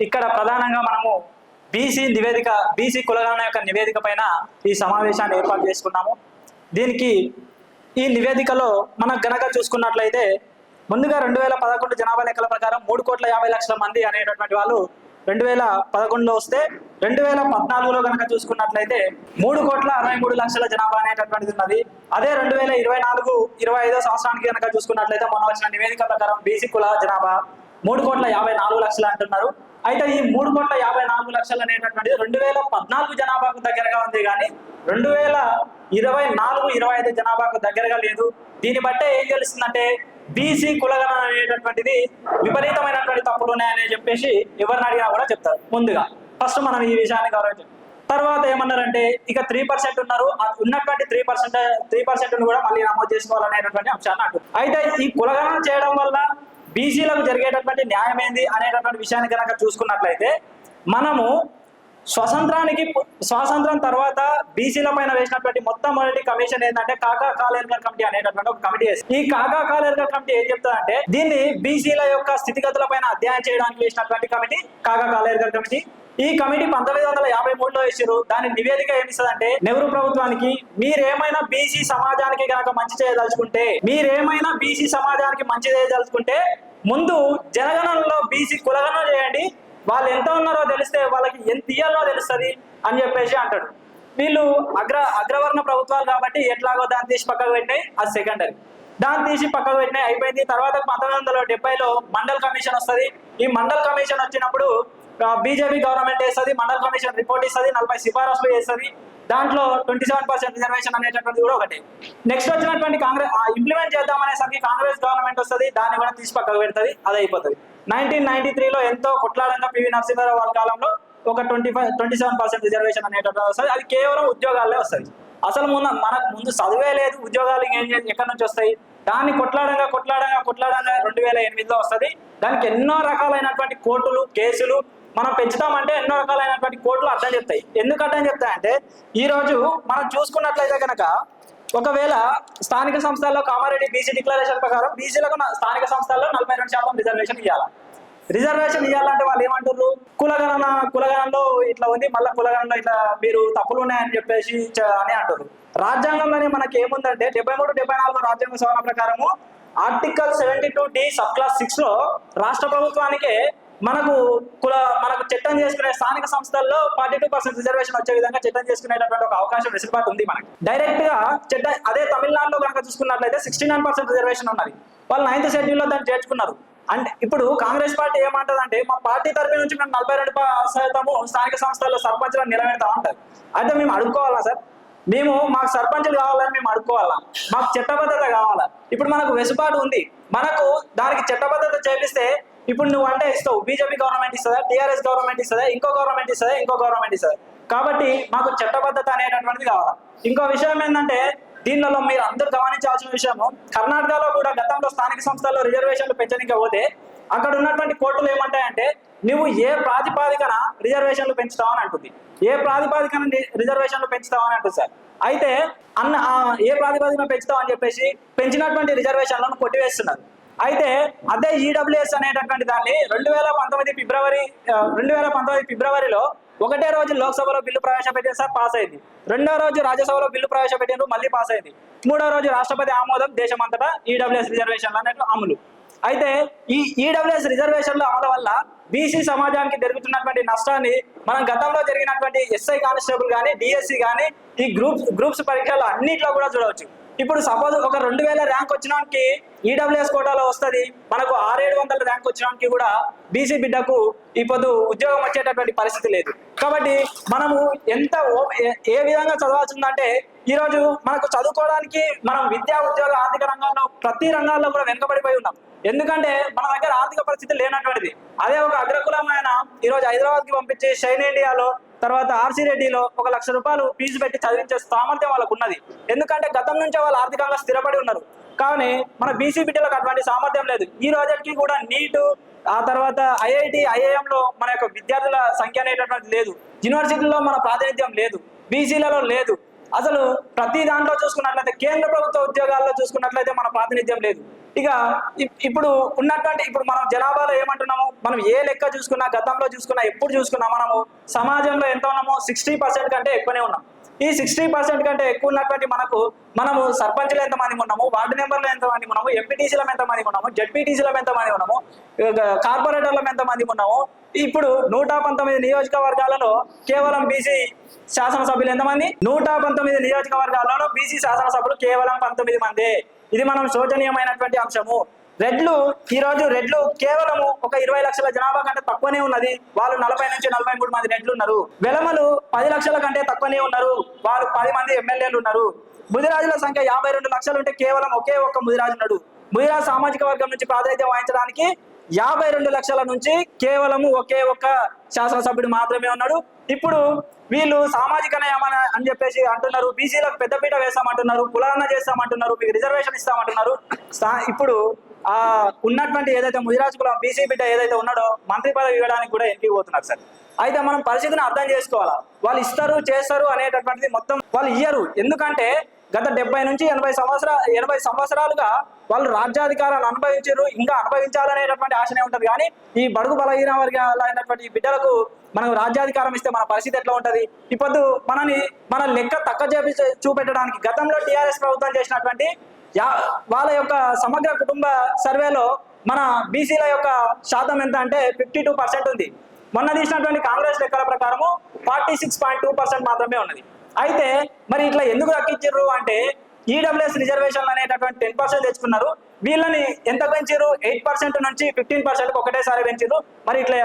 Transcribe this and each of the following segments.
ఇక్కడ ప్రధానంగా మనము బీసీ నివేదిక బీసీ కులగణన యొక్క నివేదిక పైన ఈ సమావేశాన్ని ఏర్పాటు చేసుకున్నాము. దీనికి ఈ నివేదికలో మనం గనక చూసుకున్నట్లయితే ముందుగా రెండు వేల పదకొండు జనాభా లెక్కల ప్రకారం మూడు కోట్ల యాభై లక్షల మంది అనేటటువంటి వాళ్ళు రెండు వేల పదకొండులో వస్తే రెండు వేల పద్నాలుగులో కనుక చూసుకున్నట్లయితే మూడు కోట్ల అరవై మూడు లక్షల జనాభా అనేటటువంటిది ఉన్నది. అదే రెండు వేల ఇరవై నాలుగు ఇరవై ఐదో సంవత్సరానికి కనుక చూసుకున్నట్లయితే మొన్న వచ్చిన నివేదిక ప్రకారం బీసీ కుల జనాభా మూడు కోట్ల యాభై నాలుగు లక్షలు అంటున్నారు. అయితే ఈ మూడు కోట్ల యాభై నాలుగు లక్షలు అనేటటువంటిది రెండు వేల పద్నాలుగు జనాభాకు దగ్గరగా ఉంది కానీ రెండు వేల ఇరవై నాలుగు ఇరవై ఐదు జనాభాకు దగ్గరగా లేదు. దీన్ని బట్టే ఏం తెలుస్తుందంటే బీసీ కులగణన అనేటటువంటిది విపరీతమైనటువంటి తప్పులు ఉన్నాయని చెప్పేసి ఎవరిని అడిగినా కూడా చెప్తారు. ముందుగా ఫస్ట్ మనం ఈ విషయాన్ని గౌరవించాం. తర్వాత ఏమన్నారంటే ఇక త్రీ పర్సెంట్ ఉన్నారు. ఉన్నటువంటి త్రీ పర్సెంట్ త్రీ పర్సెంట్ కూడా మళ్ళీ నమోదు చేసుకోవాలనేటటువంటి అంశాన్ని అంటారు అయితే ఈ కులగణన చేయడం వల్ల బీసీలకు జరిగేటటువంటి న్యాయం ఏంది అనేటటువంటి విషయాన్ని కనుక చూసుకున్నట్లయితే మనము స్వతంత్రానికి స్వాతంత్రం తర్వాత బీసీల పైన వేసినటువంటి మొత్తం మొదటి కమిషన్ ఏంటంటే కాకా కాలేర్గర్ కమిటీ అనేటటువంటి ఒక కమిటీ వేసింది. ఈ కాకా కాలేర్గర్ కమిటీ ఏం చెప్తుందంటే దీన్ని బీసీల యొక్క స్థితిగతుల పైన అధ్యయనం చేయడానికి వేసినటువంటి కమిటీ కాకా కాలేర్గర్ కమిటీ. ఈ కమిటీ పంతొమ్మిది వందల యాభై మూడులో వేసారు దాని నివేదిక ఏమిస్తుందంటే నెహ్రూ ప్రభుత్వానికి మీరేమైనా బీసీ సమాజానికి గనక మంచి చేయదలుచుకుంటే మీరేమైనా బీసీ సమాజానికి మంచి చేయదలుచుకుంటే ముందు జనగణనలో బీసీ కులగణన చేయండి వాళ్ళు ఎంత ఉన్నారో తెలిస్తే వాళ్ళకి ఎంత ఇయ్యాలో తెలుస్తుంది అని చెప్పేసి అంటాడు. వీళ్ళు అగ్ర అగ్రవర్ణ ప్రభుత్వాలు కాబట్టి ఎట్లాగో దాన్ని తీసి పక్కకు పెట్టినాయి అది సెకండరీ దాన్ని తీసి పక్కకు పెట్టినాయి అయిపోయింది. తర్వాత పంతొమ్మిది వందల డెబ్బైలో మండల్ కమిషన్ వస్తుంది. ఈ మండల్ కమిషన్ వచ్చినప్పుడు బీజేపీ గవర్నమెంట్ వేస్తుంది మండల్ కమిషన్ రిపోర్ట్ ఇస్తుంది నలభై సిఫారసులు చేస్తుంది. దాంట్లో ట్వంటీ సెవెన్ పర్సెంట్ రిజర్వేషన్ అనేటటువంటిది కూడా ఒకటి. నెక్స్ట్ వచ్చినటువంటి కాంగ్రెస్ ఇంప్లిమెంట్ చేద్దామనేసరికి కాంగ్రెస్ గవర్నమెంట్ వస్తుంది దాన్ని కూడా తీసి పక్కకు పెడుతుంది అది అయిపోతుంది. నైన్టీన్ నైన్టీ త్రీలో ఎంతో కొట్లాడంగా పివి నరసింహారావు వాళ్ళ కాలంలో ఒక twenty five twenty seven percent reservation అనేటటువంటి వస్తుంది. అది కేవలం ఉద్యోగాలే వస్తుంది అసలు ముందు మనకు ముందు చదువే లేదు ఉద్యోగాలు ఏం ఎక్కడి నుంచి వస్తాయి? దాన్ని కొట్లాడంగా కొట్లాడంగా కొట్లాడంగా రెండు వేల ఎనిమిదిలో వస్తుంది. దానికి ఎన్నో రకాలైనటువంటి కోర్టులు కేసులు మనం పెంచుతామంటే ఎన్నో రకాలైనటువంటి కోర్టులు అర్థం చెప్తాయి. ఎందుకు అర్థం చెప్తాయంటే ఈరోజు మనం చూసుకున్నట్లయితే కనుక ఒకవేళ స్థానిక సంస్థల్లో కామారెడ్డి బీసీ డిక్లరేషన్ ప్రకారం బీసీలకు స్థానిక సంస్థల్లో నలభై రెండు శాతం రిజర్వేషన్ ఇవ్వాలి రిజర్వేషన్ ఇవ్వాలంటే వాళ్ళు ఏమంటారు కులగణన కులగణనలో ఇట్లా ఉంది మళ్ళీ కులగణనలో ఇట్లా మీరు తప్పులు ఉన్నాయని చెప్పేసి అని అంటారు రాజ్యాంగంలోనే మనకి ఏముందంటే డెబ్బై మూడు డెబ్బై నాలుగు రాజ్యాంగ సవరణ ప్రకారము article seventy two D sub clause సిక్స్లో రాష్ట్ర ప్రభుత్వానికే మనకు కుల మనకు చట్టం చేసుకునే స్థానిక సంస్థల్లో ఫార్టీ టూ పర్సెంట్ రిజర్వేషన్ వచ్చే విధంగా చట్టం చేసుకునేటటువంటి ఒక అవకాశం వెసులుబాటు ఉంది మనకి. డైరెక్ట్గా చట్ట అదే తమిళనాడులో కనుక చూసుకున్నట్లయితే సిక్స్టీ నైన్ పర్సెంట్ రిజర్వేషన్ ఉన్నది. వాళ్ళు నైన్త్ షెడ్యూల్లో దాన్ని చేర్చుకున్నారు. అంటే ఇప్పుడు కాంగ్రెస్ పార్టీ ఏమంటదంటే మా పార్టీ తరపు నుంచి మేము నలభై రెండు శాతము స్థానిక సంస్థల్లో సర్పంచ్లను నిలబెడతా ఉంటారు అయితే మేము అడుక్కోవాలా సార్? మేము మాకు సర్పంచులు కావాలని మేము అడుక్కోవాలా? మాకు చట్టబద్ధత కావాలా? ఇప్పుడు మనకు వెసుబాటు ఉంది. మనకు దానికి చట్టబద్ధత చేపిస్తే ఇప్పుడు నువ్వు అంటే ఇస్తావు. బీజేపీ గవర్నమెంట్ ఇస్తుందా? టీఆర్ఎస్ గవర్నమెంట్ ఇస్తుందా? ఇంకో గవర్నమెంట్ ఇస్తుందా? ఇంకో గవర్నమెంట్ ఇస్తుంది? కాబట్టి మాకు చట్టబద్ధత అనేటటువంటిది కావాలి? ఇంకో విషయం ఏంటంటే దీనిలో మీరు అందరూ గమనించాల్సిన విషయము కర్ణాటకలో కూడా గతంలో స్థానిక సంస్థల్లో రిజర్వేషన్లు పెంచడానికి పోతే అక్కడ ఉన్నటువంటి కోర్టులు ఏమంటాయంటే నువ్వు ఏ ప్రాతిపాదికన రిజర్వేషన్లు పెంచుతావు అని అంటుంది. ఏ ప్రాతిపాదికన రిజర్వేషన్లు పెంచుతావు అని అంటుంది సార్. అయితే అన్న ఏ ప్రాతిపాదికన పెంచుతావు అని చెప్పేసి పెంచినటువంటి రిజర్వేషన్లను కొట్టివేస్తున్నారు. అయితే అదే ఈడబ్ల్యూఎస్ అనేటటువంటి దాన్ని రెండు వేల పంతొమ్మిది ఫిబ్రవరి రెండు వేల పంతొమ్మిది ఫిబ్రవరిలో ఒకటే రోజు లోక్సభలో బిల్లు ప్రవేశపెట్టిన సార్ పాస్ అయింది. రెండో రోజు రాజ్యసభలో బిల్లు ప్రవేశపెట్టారు మళ్ళీ పాస్ అయింది. మూడో రోజు రాష్ట్రపతి ఆమోదం దేశమంతటా ఈడబ్ల్యూఎస్ రిజర్వేషన్లు అనేటు అమలు. అయితే ఈ ఈడబ్ల్యూఎస్ రిజర్వేషన్ల అమలు వల్ల బీసీ సమాజానికి జరుగుతున్నటువంటి నష్టాన్ని మనం గతంలో జరిగినటువంటి ఎస్ఐ కానిస్టేబుల్ కానీ డిఎస్సి కానీ ఈ గ్రూప్స్ గ్రూప్స్ పరీక్షలు అన్నిట్లో కూడా చూడవచ్చు. ఇప్పుడు సపోజ్ ఒక రెండు వేల ర్యాంక్ వచ్చినానికి ఈడబ్ల్యూఎస్ కోటాలో వస్తుంది. మనకు ఆరేడు వందల ర్యాంక్ వచ్చినానికి కూడా బీసీ బిడ్డకు ఇప్పుడు ఉద్యోగం వచ్చేటటువంటి పరిస్థితి లేదు. కాబట్టి మనము ఎంత ఏ- విధంగా చదవాల్సిందంటే ఈరోజు మనకు చదువుకోవడానికి మనం విద్యా ఉద్యోగ ఆర్థిక రంగాల్లో ప్రతి రంగాల్లో కూడా వెనుకబడిపోయి ఉన్నాం. ఎందుకంటే మన దగ్గర ఆర్థిక పరిస్థితి లేనటువంటిది. అదే ఒక అగ్రకులమైన ఈ రోజు హైదరాబాద్కి పంపించి షైన్ ఇండియాలో తర్వాత ఆర్సీ రెడ్డిలో ఒక లక్ష రూపాయలు ఫీజు పెట్టి చదివించే సామర్థ్యం వాళ్ళకు ఉన్నది ఎందుకంటే గతం నుంచే వాళ్ళు ఆర్థికంగా స్థిరపడి ఉన్నారు. కానీ మన బీసీ బిడ్డలకు అటువంటి సామర్థ్యం లేదు. ఈ రోజుకి కూడా నీటు ఆ తర్వాత ఐఐటి ఐఐఎంలో మన యొక్క విద్యార్థుల సంఖ్య అనేటటువంటి లేదు. యూనివర్సిటీలో మన ప్రాతినిధ్యం లేదు. బీసీలలో లేదు. అసలు ప్రతి దాంట్లో చూసుకున్నట్లయితే కేంద్ర ప్రభుత్వ ఉద్యోగాల్లో చూసుకున్నట్లయితే మన ప్రాతినిధ్యం లేదు. ఇక ఇప్పుడు ఉన్నటువంటి ఇప్పుడు మనం జనాభాలో ఏమంటున్నాము మనం ఏ లెక్క చూసుకున్నా గతంలో చూసుకున్నా ఎప్పుడు చూసుకున్నా మనము సమాజంలో ఎంత ఉన్నాము సిక్స్టీ పర్సెంట్ కంటే ఎక్కువనే ఉన్నాం. ఈ సిక్స్టీ పర్సెంట్ కంటే ఎక్కువ ఉన్నటువంటి మనకు మనము సర్పంచ్లు ఎంత మంది ఉన్నాము వార్డు మెంబర్లు ఎంతమంది ఉన్నాము ఎంపీటీసీలో ఎంత మంది ఉన్నాము జడ్పీటీసీలో ఎంతమంది ఉన్నాము కార్పొరేటర్లో ఎంతమంది ఉన్నాము ఇప్పుడు నూట పంతొమ్మిది నియోజకవర్గాలలో కేవలం బీసీ శాసనసభ్యులు ఎంతమంది? నూట పంతొమ్మిది నియోజకవర్గాలలో బీసీ శాసనసభ్యులు కేవలం పంతొమ్మిది మంది. ఇది మనం శోచనీయమైనటువంటి అంశము. రెడ్లు ఈ రోజు రెడ్లు కేవలము ఒక ఇరవై లక్షల జనాభా కంటే తక్కువనే ఉన్నది. వాళ్ళు నలభై నుంచి నలభై మూడు మంది రెడ్లు ఉన్నారు. వెలమలు పది లక్షల కంటే తక్కువనే ఉన్నారు. వాళ్ళు పది మంది ఎమ్మెల్యేలు ఉన్నారు. ముదిరాజుల సంఖ్య యాభై రెండు లక్షలు ఉంటే కేవలం ఒకే ఒక్క ముదిరాజు ఉన్నాడు. ముదిరాజు సామాజిక వర్గం నుంచి ప్రాతినిధ్యం వహించడానికి యాభై రెండు లక్షల నుంచి కేవలము ఒకే ఒక్క శాసనసభ్యుడు మాత్రమే ఉన్నాడు. ఇప్పుడు వీళ్ళు సామాజిక న్యాయం అని చెప్పేసి అంటున్నారు. బీసీలకు పెద్దపీట వేస్తామంటున్నారు. కులాన్న చేస్తామంటున్నారు. మీకు రిజర్వేషన్ ఇస్తామంటున్నారు. ఇప్పుడు ఆ ఉన్నటువంటి ఏదైతే ముదిరాజ్ కులం బీసీ బిడ్డ ఏదైతే ఉన్నాడో మంత్రి పదవి ఇవ్వడానికి కూడా ఎంపీ పోతున్నారు సార్. అయితే మనం పరిస్థితిని అర్థం చేసుకోవాలా? వాళ్ళు ఇస్తారు చేస్తారు అనేటటువంటిది మొత్తం వాళ్ళు ఇయ్యరు. ఎందుకంటే గత డెబ్బై నుంచి ఎనభై సంవత్సర ఎనభై సంవత్సరాలుగా వాళ్ళు రాజ్యాధికారాలు అనుభవించారు ఇంకా అనుభవించాలనేటటువంటి ఆశనే ఉంటుంది. కానీ ఈ బడుగు బలహీన వర్గాలైనటువంటి ఈ బిడ్డలకు మనం రాజ్యాధికారం ఇస్తే మన పరిస్థితి ఎట్లా ఉంటుంది? ఇప్పుడు మనని మన లెక్క తక్క చేపి చూపెట్టడానికి గతంలో టిఆర్ఎస్ ప్రభుత్వం చేసినటువంటి వాళ్ళ యొక్క సమగ్ర కుటుంబ సర్వేలో మన బీసీల యొక్క శాతం ఎంత అంటే ఫిఫ్టీ టూ పర్సెంట్ ఉంది. మొన్న తీసినటువంటి కాంగ్రెస్ లెక్కల ప్రకారము forty six point two percent మాత్రమే ఉన్నది. అయితే మరి ఇట్లా ఎందుకు తగ్గించారు అంటే ఈడబ్ల్యూఎస్ రిజర్వేషన్లు అనేటటువంటి టెన్ పర్సెంట్ తెచ్చుకున్నారు. వీళ్ళని ఎంత పెంచారు ఎయిట్ పర్సెంట్ నుంచి ఫిఫ్టీన్ పర్సెంట్ ఒకటేసారి పెంచారు మరి ఇట్లా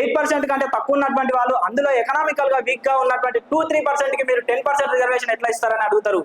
ఎయిట్ పర్సెంట్ కంటే తక్కువ ఉన్నటువంటి వాళ్ళు అందులో ఎకనామికల్గా వీక్గా ఉన్నటువంటి టూ త్రీ పర్సెంట్కి మీరు టెన్ పర్సెంట్ రిజర్వేషన్ ఎట్లా ఇస్తారని అడుగుతారు.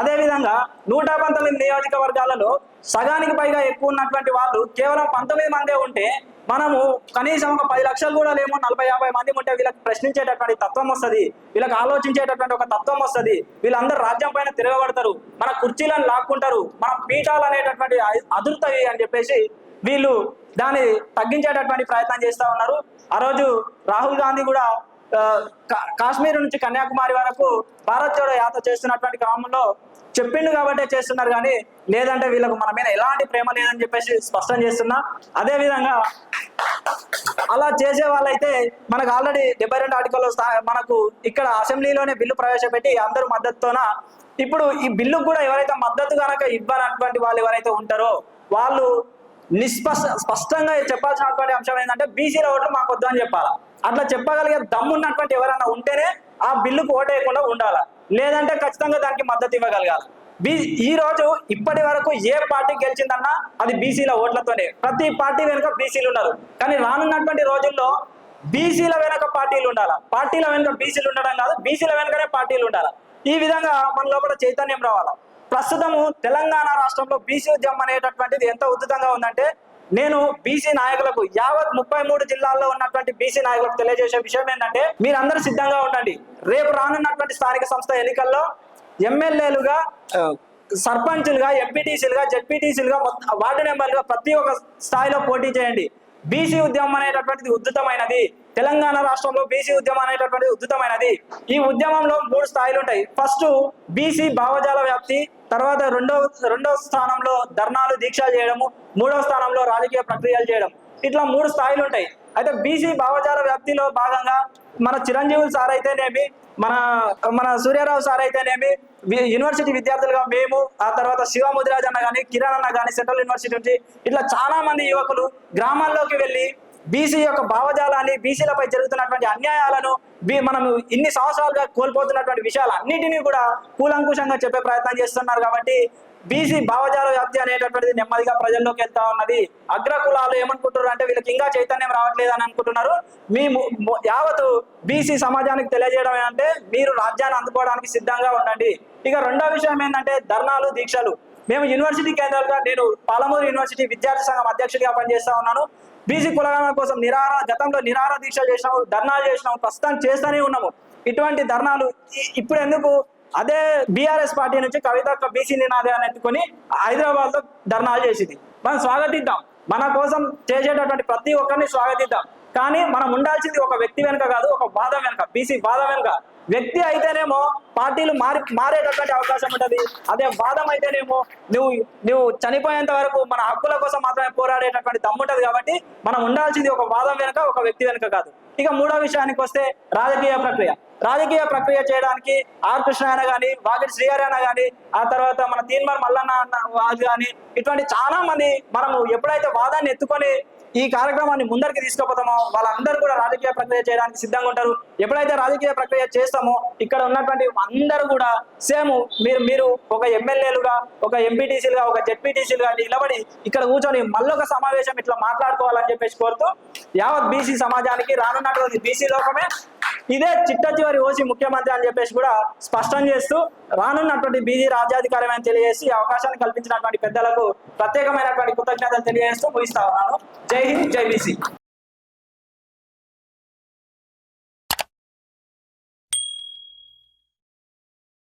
అదే విధంగా నూట పంతొమ్మిది నియోజకవర్గాలలో సగానికి పైగా ఎక్కువ ఉన్నటువంటి వాళ్ళు కేవలం పంతొమ్మిది మందే ఉంటే మనము కనీసం ఒక పది లక్షలు కూడా లేమో నలభై యాభై మంది ఉంటే వీళ్ళకి ప్రశ్నించేటటువంటి తత్వం వస్తుంది. వీళ్ళకి ఆలోచించేటటువంటి ఒక తత్వం వస్తుంది. వీళ్ళందరూ రాజ్యం పైన తిరగబడతారు. మన కుర్చీలను లాక్కుంటారు. మన పీఠాలు అనేటటువంటి అదురుతాయి అని చెప్పేసి వీళ్ళు దాన్ని తగ్గించేటటువంటి ప్రయత్నం చేస్తా ఉన్నారు. ఆ రోజు రాహుల్ గాంధీ కూడా కాశ్మీర్ నుంచి కన్యాకుమారి వరకు భారత్ జోడో యాత్ర చేస్తున్నటువంటి క్రమంలో చెప్పిండు కాబట్టే చేస్తున్నారు కానీ లేదంటే వీళ్ళకు మన మీద ఎలాంటి ప్రేమ లేదని చెప్పేసి స్పష్టం చేస్తున్నా. అదే విధంగా అలా చేసే వాళ్ళైతే మనకు ఆల్రెడీ డెబ్బై రెండు ఆర్టికల్లో మనకు ఇక్కడ అసెంబ్లీలోనే బిల్లు ప్రవేశపెట్టి అందరూ మద్దతుతోన ఇప్పుడు ఈ బిల్లు కూడా ఎవరైతే మద్దతు కనుక ఇవ్వనటువంటి వాళ్ళు ఎవరైతే ఉంటారో వాళ్ళు నిస్పష్ట స్పష్టంగా చెప్పాల్సినటువంటి అంశం ఏంటంటే బీసీల ఓట్లు మాకు వద్దు అని చెప్పాలా. అట్లా చెప్పగలిగే దమ్మున్నటువంటి ఎవరైనా ఉంటేనే ఆ బిల్లుకు ఓటేయకుండా ఉండాలా. లేదంటే ఖచ్చితంగా దానికి మద్దతు ఇవ్వగలగాలి. బీ ఈ రోజు ఇప్పటి వరకు ఏ పార్టీ గెలిచిందన్నా అది బీసీల ఓట్లతోనే. ప్రతి పార్టీ వెనుక బీసీలు ఉన్నారు. కానీ రానున్నటువంటి రోజుల్లో బీసీల వెనుక పార్టీలు ఉండాలా? పార్టీల వెనుక బీసీలు ఉండడం కాదు బీసీల వెనుకనే పార్టీలు ఉండాలి? ఈ విధంగా మన లోపల చైతన్యం రావాలి? ప్రస్తుతము తెలంగాణ రాష్ట్రంలో బీసీ ఉద్యమం అనేటటువంటిది ఎంత ఉద్ధృతంగా ఉందంటే నేను బీసీ నాయకులకు యావత్ ముప్పై మూడు జిల్లాల్లో ఉన్నటువంటి బీసీ నాయకులకు తెలియజేసే విషయం ఏంటంటే మీరందరూ సిద్ధంగా ఉండండి. రేపు రానున్నటువంటి స్థానిక సంస్థ ఎన్నికల్లో ఎమ్మెల్యేలుగా సర్పంచ్లుగా సర్పంచులుగా ఎంపీటీసీలుగా జెడ్పీటీసీలుగా మొత్తం వార్డు మెంబర్లుగా ప్రతి ఒక్క స్థాయిలో పోటీ చేయండి. బీసీ ఉద్యమం అనేటటువంటిది ఉద్ధృతమైనది తెలంగాణ రాష్ట్రంలో బీసీ ఉద్యమం అనేటటువంటిది ఉద్ధృతమైనది ఈ ఉద్యమంలో మూడు స్థాయిలు ఉంటాయి. ఫస్ట్ బీసీ భావజాల వ్యాప్తి తర్వాత రెండో రెండో స్థానంలో ధర్నాలు దీక్షలు చేయడము మూడో స్థానంలో రాజకీయ ప్రక్రియలు చేయడం. ఇట్లా మూడు స్థాయిలు ఉంటాయి. అయితే బీసీ భావజాల వ్యాప్తిలో భాగంగా మన చిరంజీవులు సార్ అయితేనేమి మన మన సూర్యారావు సార్ అయితేనేమి యూనివర్సిటీ విద్యార్థులుగా మేము ఆ తర్వాత శివ ముదిరాజ్ అన్న కానీ కిరణ్ అన్న కానీ సెంట్రల్ యూనివర్సిటీ నుంచి ఇట్లా చాలా మంది యువకులు గ్రామాల్లోకి వెళ్ళి బీసీ యొక్క భావజాలాన్ని బీసీలపై జరుగుతున్నటువంటి అన్యాయాలను మనం ఇన్ని సంవత్సరాలుగా కోల్పోతున్నటువంటి విషయాలు అన్నిటినీ కూడా కూలంకుషంగా చెప్పే ప్రయత్నం చేస్తున్నారు కాబట్టి బీసీ భావజాల వ్యాప్తి అనేటటువంటిది నెమ్మదిగా ప్రజల్లోకి వెళ్తా ఉన్నది. అగ్ర కులాలు ఏమనుకుంటున్నారు అంటే వీళ్ళకి ఇంకా చైతన్యం రావట్లేదు అని అనుకుంటున్నారు. మీ యావత్ బీసీ సమాజానికి తెలియజేయడం ఏంటంటే మీరు రాజ్యాన్ని అందుకోవడానికి సిద్ధంగా ఉండండి. ఇక రెండో విషయం ఏంటంటే ధర్నాలు దీక్షలు. మేము యూనివర్సిటీ కేంద్రంగా నేను పాలమూరు యూనివర్సిటీ విద్యార్థి సంఘం అధ్యక్షుడిగా పనిచేస్తా ఉన్నాను. బీసీ కులగణన కోసం నిరార గతంలో నిరార దీక్ష చేసినాము ధర్నాలు చేసినాము ప్రస్తుతం చేస్తూనే ఉన్నాము. ఇటువంటి ధర్నాలు ఇప్పుడు ఎందుకు అదే బీఆర్ఎస్ పార్టీ నుంచి కవిత బీసీ నినాదాన్ని ఎత్తుకొని హైదరాబాద్లో ధర్నాలు చేసింది. మనం స్వాగతిద్దాం. మన కోసం చేసేటటువంటి ప్రతి ఒక్కరిని స్వాగతిద్దాం. కానీ మనం ఉండాల్సింది ఒక వ్యక్తి వెనుక కాదు ఒక బాధ వెనుక బీసీ బాధ వెనుక. వ్యక్తి అయితేనేమో పార్టీలు మారి మారేటటువంటి అవకాశం ఉంటుంది. అదే వాదం అయితేనేమో నువ్వు నువ్వు చనిపోయేంత వరకు మన హక్కుల కోసం మాత్రమే పోరాడేటటువంటి దమ్ముంటది కాబట్టి మనం ఉండాల్సింది ఒక వాదం వెనుక ఒక వ్యక్తి వెనుక కాదు. ఇక మూడో విషయానికి వస్తే రాజకీయ ప్రక్రియ. రాజకీయ ప్రక్రియ చేయడానికి ఆర్ కృష్ణ అయినా కానీ వాకిటి శ్రీహరి అయినా కానీ ఆ తర్వాత మన తీన్మార్ మల్లన్న అన్న వాళ్ళు కానీ ఇటువంటి చాలా మంది మనము ఎప్పుడైతే వాదాన్ని ఎత్తుకొని ఈ కార్యక్రమాన్ని ముందరికి తీసుకుపోతామో వాళ్ళందరూ కూడా రాజకీయ ప్రక్రియ చేయడానికి సిద్ధంగా ఉంటారు. ఎప్పుడైతే రాజకీయ ప్రక్రియ చేస్తామో ఇక్కడ ఉన్నటువంటి అందరూ కూడా సేమ్ మీరు మీరు ఒక ఎమ్మెల్యేలుగా ఒక ఎంపీటీసీలుగా ఒక జెడ్పీటీసీలుగా నిలబడి ఇక్కడ కూర్చొని మళ్ళొక సమావేశం ఇట్లా మాట్లాడుకోవాలని చెప్పేసి కోరుతూ యావత్ బీసీ సమాజానికి రానున్నటువంటి బీసీ లోకమే ఇదే చిట్ట చివరి ఓసి ముఖ్యమంత్రి అని చెప్పేసి కూడా స్పష్టం చేస్తూ రానున్నటువంటి బీజీ రాజ్యాధికారమైన అని తెలియజేసి అవకాశాన్ని కల్పించినటువంటి పెద్దలకు ప్రత్యేకమైనటువంటి కృతజ్ఞతలు తెలియజేస్తూ ముగిస్తా ఉన్నాను. జై హింద్ జై బీసీ.